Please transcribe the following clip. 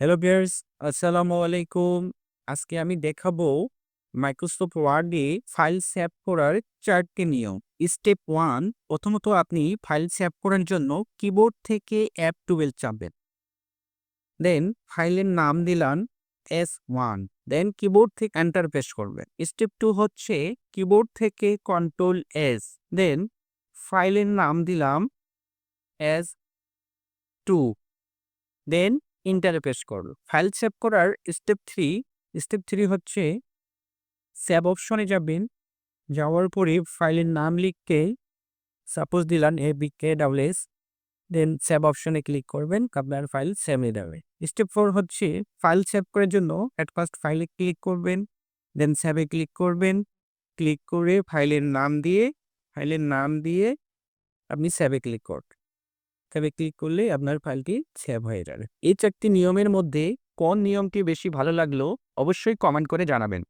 Hello viewers, আসসালামু আলাইকুম। আজকে আমি দেখাবো মাইক্রোসফট ওয়ার্ডে ফাইল সেভ করার ৪ টি নিয়ম। স্টেপ ওয়ান প্রথমত আপনি ফাইল সেভ করার জন্য কিবোর্ড থেকে F12 চাপবেন। দেন ফাইলের নাম দিলাম S1 দেন কিবোর্ড থেকে এন্টার প্রেস করবেন। স্টেপ টু হচ্ছে কিবোর্ড থেকে কন্ট্রোল এস দেন ফাইলের নাম দিলাম এস টু দেন এন্টারে প্রেস করব। ফাইল সেভ করার স্টেপ থ্রি স্টেপ থ্রি হচ্ছে সেভ অপশনে যাবেন। যাওয়ার পরে ফাইলের নাম লিখে সাপোজ দিলাম এস দেন সেভ অপশনে ক্লিক করবেন, আপনার ফাইল সেভ হয়ে যাবে। স্টেপ ফোর হচ্ছে ফাইল সেভ করার জন্য এট ফার্স্ট ফাইলে ক্লিক করবেন দেন সেভে ক্লিক করবেন। ক্লিক করে ফাইলের নাম দিয়ে ফাইলের নাম দিয়ে আপনি সেভে ক্লিক করবেন। সেভে ক্লিক করলে আপনার ফাইলটি সেভ হয়ে যাবে। এই চারটি নিয়মের মধ্যে কোন নিয়মটি বেশি ভালো লাগল, অবশ্যই কমেন্ট করে জানাবেন।